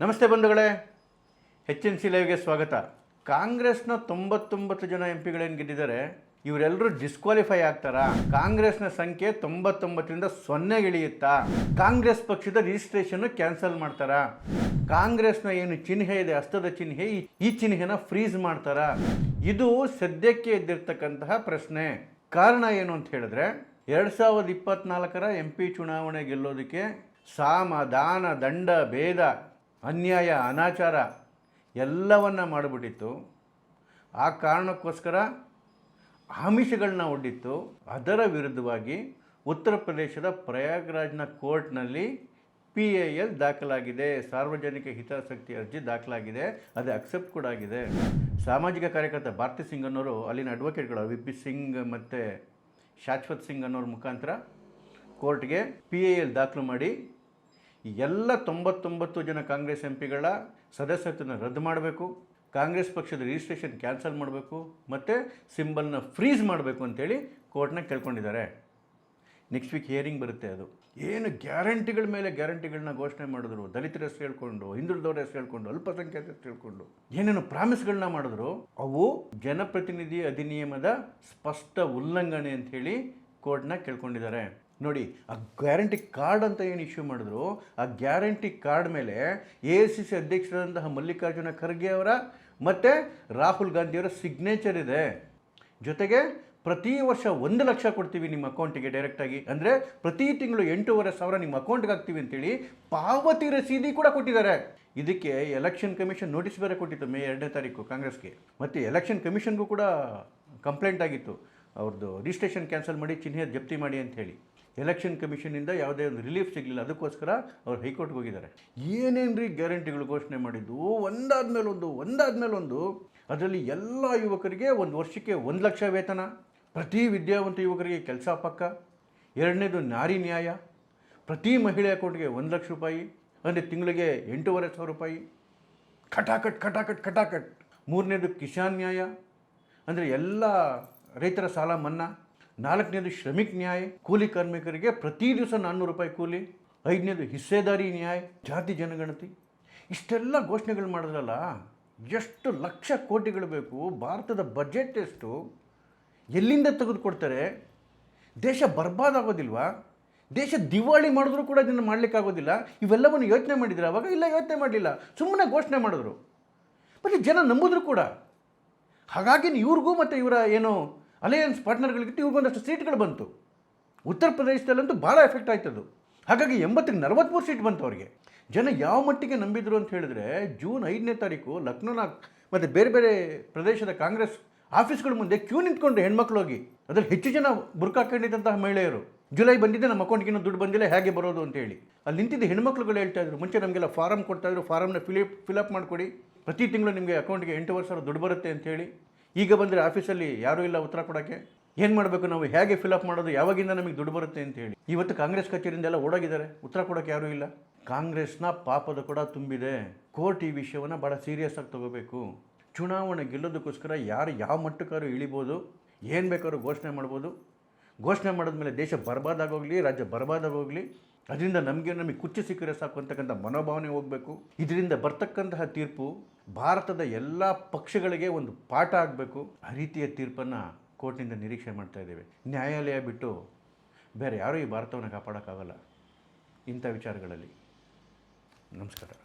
ನಮಸ್ತೆ ಬಂಧುಗಳೇ. H N C ಲೈವ್ಗೆ ಸ್ವಾಗತ. ಕಾಂಗ್ರೆಸ್ನ ತೊಂಬತ್ತೊಂಬತ್ತು ಜನ ಎಂ ಪಿಗಳೇನು ಗೆದ್ದಿದ್ದಾರೆ? ಇವರೆಲ್ಲರೂ ಡಿಸ್ಕ್ವಾಲಿಫೈ ಆಗ್ತಾರಾ? ಕಾಂಗ್ರೆಸ್ನ ಸಂಖ್ಯೆ ತೊಂಬತ್ತೊಂಬತ್ತರಿಂದ ಸೊನ್ನೆ ಇಳಿಯುತ್ತಾ? ಕಾಂಗ್ರೆಸ್ ಪಕ್ಷದ ರಿಜಿಸ್ಟ್ರೇಷನ್ ಕ್ಯಾನ್ಸಲ್ ಮಾಡ್ತಾರಾ? ಕಾಂಗ್ರೆಸ್ನ ಏನು ಚಿಹ್ನೆ ಇದೆ ಅಸ್ತದ ಚಿಹ್ನೆ, ಈ- ಈ ಚಿಹ್ನೆನ ಫ್ರೀಸ್ ಮಾಡ್ತಾರಾ? ಇದು ಸದ್ಯಕ್ಕೆ ಎದ್ದಿರ್ತಕ್ಕಂತಹ ಪ್ರಶ್ನೆ. ಕಾರಣ ಏನು ಅಂತ ಹೇಳಿದ್ರೆ, ಎರಡು ಸಾವಿರದ ಇಪ್ಪತ್ನಾಲ್ಕರ ಎಂ ಪಿ ಚುನಾವಣೆ ಗೆಲ್ಲೋದಕ್ಕೆ ಸಾಮ, ದಾನ, ದಂಡ, ಭೇದ ಅನ್ಯಾಯ, ಅನಾಚಾರ ಎಲ್ಲವನ್ನು ಮಾಡಿಬಿಟ್ಟಿತ್ತು. ಆ ಕಾರಣಕ್ಕೋಸ್ಕರ ಆಮಿಷಗಳನ್ನ ಒಡ್ಡಿತ್ತು. ಅದರ ವಿರುದ್ಧವಾಗಿ ಉತ್ತರ ಪ್ರದೇಶದ ಪ್ರಯಾಗ್ರಾಜ್ನ ಕೋರ್ಟ್ನಲ್ಲಿ ಪಿ ಎ ಎಲ್ ದಾಖಲಾಗಿದೆ. ಸಾರ್ವಜನಿಕ ಹಿತಾಸಕ್ತಿ ಅರ್ಜಿ ದಾಖಲಾಗಿದೆ. ಅದು ಅಕ್ಸೆಪ್ಟ್ ಕೂಡ ಆಗಿದೆ. ಸಾಮಾಜಿಕ ಕಾರ್ಯಕರ್ತ ಭಾರತಿ ಸಿಂಗ್ ಅನ್ನೋರು, ಅಲ್ಲಿನ ಅಡ್ವೊಕೇಟ್ಗಳು ವಿ ಪಿ ಸಿಂಗ್ ಮತ್ತು ಶಾಶ್ವತ್ ಸಿಂಗ್ ಅನ್ನೋರ ಮುಖಾಂತರ ಕೋರ್ಟ್ಗೆ ಪಿ ಎ ಎಲ್ ದಾಖಲು ಮಾಡಿ ಎಲ್ಲ ತೊಂಬತ್ತೊಂಬತ್ತು ಜನ ಕಾಂಗ್ರೆಸ್ ಎಂ ಪಿಗಳ ಸದಸ್ಯತ್ವನ ರದ್ದು ಮಾಡಬೇಕು, ಕಾಂಗ್ರೆಸ್ ಪಕ್ಷದ ರಿಜಿಸ್ಟ್ರೇಷನ್ ಕ್ಯಾನ್ಸಲ್ ಮಾಡಬೇಕು, ಮತ್ತು ಸಿಂಬಲ್ನ ಫ್ರೀಸ್ ಮಾಡಬೇಕು ಅಂತೇಳಿ ಕೋರ್ಟ್ನ ಕೇಳ್ಕೊಂಡಿದ್ದಾರೆ. ನೆಕ್ಸ್ಟ್ ವೀಕ್ ಹಿಯರಿಂಗ್ ಬರುತ್ತೆ ಅದು. ಏನು ಗ್ಯಾರಂಟಿಗಳ ಮೇಲೆ ಗ್ಯಾರಂಟಿಗಳನ್ನ ಘೋಷಣೆ ಮಾಡಿದ್ರು, ದಲಿತರ ಹೆಸರು ಹೇಳ್ಕೊಂಡು, ಹಿಂದುಳಿದವರ ಹೆಸರು ಹೇಳ್ಕೊಂಡು ಅಲ್ಪಸಂಖ್ಯಾತ ಹೆಸರು ಹೇಳ್ಕೊಂಡು, ಏನೇನು ಪ್ರಾಮಿಸ್ಗಳನ್ನ ಮಾಡಿದ್ರು, ಅವು ಜನಪ್ರತಿನಿಧಿ ಅಧಿನಿಯಮದ ಸ್ಪಷ್ಟ ಉಲ್ಲಂಘನೆ ಅಂತ ಹೇಳಿ ಕೋರ್ಟ್ನ ಕೇಳ್ಕೊಂಡಿದ್ದಾರೆ. ನೋಡಿ, ಆ ಗ್ಯಾರಂಟಿ ಕಾರ್ಡ್ ಅಂತ ಏನು ಇಶ್ಯೂ ಮಾಡಿದ್ರು? ಆ ಗ್ಯಾರಂಟಿ ಕಾರ್ಡ್ ಮೇಲೆ ಎ ಸಿ ಸಿ ಅಧ್ಯಕ್ಷರಾದಂತಹ ಮಲ್ಲಿಕಾರ್ಜುನ ಖರ್ಗೆ ಅವರ ಮತ್ತು ರಾಹುಲ್ ಗಾಂಧಿಯವರ ಸಿಗ್ನೇಚರ್ ಇದೆ. ಜೊತೆಗೆ ಪ್ರತಿ ವರ್ಷ ಒಂದು ಲಕ್ಷ ಕೊಡ್ತೀವಿ ನಿಮ್ಮ ಅಕೌಂಟಿಗೆ ಡೈರೆಕ್ಟಾಗಿ ಅಂದರೆ ಪ್ರತಿ ತಿಂಗಳು ಎಂಟೂವರೆ ಸಾವಿರ ನಿಮ್ಮ ಅಕೌಂಟ್ಗೆ ಹಾಕ್ತೀವಿ ಅಂತೇಳಿ ಪಾವತಿ ರಸೀದಿ ಕೂಡ ಕೊಟ್ಟಿದ್ದಾರೆ. ಇದಕ್ಕೆ ಎಲೆಕ್ಷನ್ ಕಮಿಷನ್ ನೋಟಿಸ್ ಬೇರೆ ಕೊಟ್ಟಿತ್ತು ಮೇ ಎರಡನೇ ತಾರೀಕು ಕಾಂಗ್ರೆಸ್ಗೆ. ಮತ್ತು ಎಲೆಕ್ಷನ್ ಕಮಿಷನ್ಗೂ ಕೂಡ ಕಂಪ್ಲೇಂಟ್ ಆಗಿತ್ತು. ಅವ್ರದ್ದು ರಿಜಿಸ್ಟ್ರೇಷನ್ ಕ್ಯಾನ್ಸಲ್ ಮಾಡಿ ಚಿಹ್ನೆ ಜಪ್ತಿ ಮಾಡಿ ಅಂತ ಹೇಳಿ. ಎಲೆಕ್ಷನ್ ಕಮಿಷನಿಂದ ಯಾವುದೇ ಒಂದು ರಿಲೀಫ್ ಸಿಗಲಿಲ್ಲ. ಅದಕ್ಕೋಸ್ಕರ ಅವ್ರು ಹೈಕೋರ್ಟ್ಗೆ ಹೋಗಿದ್ದಾರೆ. ಏನೇನು ರೀ ಗ್ಯಾರಂಟಿಗಳು ಘೋಷಣೆ ಮಾಡಿದ್ದು? ಒಂದಾದ್ಮೇಲೆ ಒಂದು ಒಂದಾದ್ಮೇಲೆ ಒಂದು. ಅದರಲ್ಲಿ ಎಲ್ಲ ಯುವಕರಿಗೆ ಒಂದು ವರ್ಷಕ್ಕೆ ಒಂದು ಲಕ್ಷ ವೇತನ, ಪ್ರತಿ ವಿದ್ಯಾವಂತ ಯುವಕರಿಗೆ ಕೆಲಸ ಪಕ್ಕ, ಎರಡನೇದು ನಾರಿ ನ್ಯಾಯ, ಪ್ರತಿ ಮಹಿಳೆ ಅಕೌಂಟ್ಗೆ ಒಂದು ಲಕ್ಷ ರೂಪಾಯಿ, ಅಂದರೆ ತಿಂಗಳಿಗೆ ಎಂಟೂವರೆ ಸಾವಿರ ರೂಪಾಯಿ. ಕಟಾಕಟ್ ಕಟಾಕಟ್ ಕಟಾಕಟ್. ಮೂರನೇದು ಕಿಸಾನ್ ನ್ಯಾಯ, ಅಂದರೆ ಎಲ್ಲ ರೈತರ ಸಾಲ ಮನ್ನಾ. ನಾಲ್ಕನೇದು ಶ್ರಮಿಕ್ ನ್ಯಾಯ, ಕೂಲಿ ಕಾರ್ಮಿಕರಿಗೆ ಪ್ರತಿ ದಿವಸ ನಾನ್ನೂರು ರೂಪಾಯಿ ಕೂಲಿ, ಐದನೇದು ಹಿಸ್ಸೇದಾರಿ ನ್ಯಾಯ, ಜಾತಿ ಜನಗಣತಿ. ಇಷ್ಟೆಲ್ಲ ಘೋಷಣೆಗಳು ಮಾಡಿದ್ರಲ್ಲ, ಎಷ್ಟು ಲಕ್ಷ ಕೋಟಿಗಳು ಬೇಕು, ಭಾರತದ ಬಜೆಟ್ ಎಷ್ಟು, ಎಲ್ಲಿಂದ ತೆಗೆದುಕೊಡ್ತಾರೆ? ದೇಶ ಬರ್ಬಾದಾಗೋದಿಲ್ವಾ? ದೇಶ ದಿವಾಳಿ ಮಾಡಿದ್ರು ಕೂಡ ಇದನ್ನು ಮಾಡಲಿಕ್ಕಾಗೋದಿಲ್ಲ. ಇವೆಲ್ಲವನ್ನು ಯೋಚನೆ ಮಾಡಿದ್ರೆ ಅವಾಗ ಇಲ್ಲ, ಯೋಚನೆ ಮಾಡಲಿಲ್ಲ. ಸುಮ್ಮನೆ ಘೋಷಣೆ ಮಾಡಿದ್ರು. ಮತ್ತು ಜನ ನಂಬಿದ್ರು ಕೂಡ. ಹಾಗಾಗಿ ಇವ್ರಿಗೂ ಮತ್ತು ಇವರ ಏನು ಅಲಯನ್ಸ್ ಪಾರ್ಟ್ನರ್ಗಳಿಗೆ ಇವ್ರಿಗೊಂದಷ್ಟು ಸೀಟ್ಗಳು ಬಂತು. ಉತ್ತರ ಪ್ರದೇಶದಲ್ಲಂತೂ ಭಾಳ ಎಫೆಕ್ಟ್ ಆಯ್ತದು ಹಾಗಾಗಿ ಎಂಬತ್ತಕ್ಕೆ ನಲವತ್ತ್ಮೂರು ಸೀಟ್ ಬಂತು ಅವರಿಗೆ. ಜನ ಯಾವ ಮಟ್ಟಿಗೆ ನಂಬಿದ್ರು ಅಂತ ಹೇಳಿದ್ರೆ ಜೂನ್ ಐದನೇ ತಾರೀಕು ಲಕ್ನೋನ ಮತ್ತು ಬೇರೆ ಬೇರೆ ಪ್ರದೇಶದ ಕಾಂಗ್ರೆಸ್ ಆಫೀಸ್ಗಳ ಮುಂದೆ ಕ್ಯೂ ನಿಂತ್ಕೊಂಡ್ರೆ ಹೆಣ್ಮಕ್ಳು ಹೋಗಿ ಅದ್ರಲ್ಲಿ ಹೆಚ್ಚು ಜನ ಬುರ್ಕಾಕೊಂಡಿದ್ದಂತಹ ಮಹಿಳೆಯರು. ಜುಲೈ ಬಂದಿದ್ದೆ, ನಮ್ಮ ಅಕೌಂಟ್ಗೆ ಇನ್ನೂ ದುಡ್ಡು ಬಂದಿಲ್ಲ, ಹೇಗೆ ಬರೋದು ಅಂತ ಹೇಳಿ. ಅಲ್ಲಿ ನಿಂತಿದ್ದ ಹೆಣ್ಮಕ್ಳುಗಳು ಹೇಳ್ತಾ ಇದ್ರು, ಮುಂಚೆ ನಮಗೆಲ್ಲ ಫಾರಮ್ ಕೊಡ್ತಾ ಇದ್ರು ಫಾರಮ್ನ ಫಿಲಿಪ್ ಫಿಲಪ್ ಮಾಡಿಕೊಡಿ. ಪ್ರತಿ ತಿಂಗಳು ನಿಮಗೆ ಅಕೌಂಟ್ಗೆ ಎಂಟುವರೆ ಸಾವಿರ ದುಡ್ಡು ಬರುತ್ತೆ ಅಂತ ಹೇಳಿ. ಈಗ ಬಂದರೆ ಆಫೀಸಲ್ಲಿ ಯಾರೂ ಇಲ್ಲ, ಉತ್ತರ ಕೊಡೋಕ್ಕೆ. ಏನು ಮಾಡಬೇಕು ನಾವು? ಹೇಗೆ ಫಿಲಪ್ ಮಾಡೋದು? ಯಾವಾಗಿಂದ ನಮಗೆ ದುಡ್ಡು ಬರುತ್ತೆ ಅಂತ ಹೇಳಿ. ಇವತ್ತು ಕಾಂಗ್ರೆಸ್ ಕಚೇರಿಯಿಂದ ಎಲ್ಲ ಓಡೋಗಿದ್ದಾರೆ. ಉತ್ತರ ಕೊಡೋಕ್ಕೆ ಯಾರೂ ಇಲ್ಲ. ಕಾಂಗ್ರೆಸ್ನ ಪಾಪದ ಕೂಡ ತುಂಬಿದೆ. ಕೋರ್ಟ್ ಈ ವಿಷಯವನ್ನು ಭಾಳ ಸೀರಿಯಸ್ ಆಗಿ ತಗೋಬೇಕು. ಚುನಾವಣೆ ಗೆಲ್ಲೋದಕ್ಕೋಸ್ಕರ ಯಾರು ಯಾವ ಮಟ್ಟಕ್ಕಾದ್ರೂ ಇಳಿಬೋದು. ಏನು ಬೇಕಾದ್ರೂ ಘೋಷಣೆ ಮಾಡ್ಬೋದು. ಘೋಷಣೆ ಮಾಡಿದ್ಮೇಲೆ ದೇಶ ಬರ್ಬಾದಾಗೋಗಲಿ ರಾಜ್ಯ ಬರ್ಬಾದಾಗೋಗಲಿ ಅದರಿಂದ ನಮಗೆ ನಮಗೆ ಕುಚ್ಚು ಸಿಕ್ಕರೆ ಸಾಕು ಅಂತಕ್ಕಂಥ ಮನೋಭಾವನೆ ಹೋಗಬೇಕು. ಇದರಿಂದ ಬರ್ತಕ್ಕಂತಹ ತೀರ್ಪು ಭಾರತದ ಎಲ್ಲ ಪಕ್ಷಗಳಿಗೆ ಒಂದು ಪಾಠ ಆಗಬೇಕು. ಆ ರೀತಿಯ ತೀರ್ಪನ್ನು ಕೋರ್ಟ್ನಿಂದ ನಿರೀಕ್ಷೆ ಮಾಡ್ತಾ ಇದ್ದೇವೆ. ನ್ಯಾಯಾಲಯ ಬಿಟ್ಟು ಬೇರೆ ಯಾರೂ ಈ ಭಾರತವನ್ನು ಕಾಪಾಡೋಕ್ಕಾಗಲ್ಲ. ಇಂಥ ವಿಚಾರಗಳಲ್ಲಿ. ನಮಸ್ಕಾರ.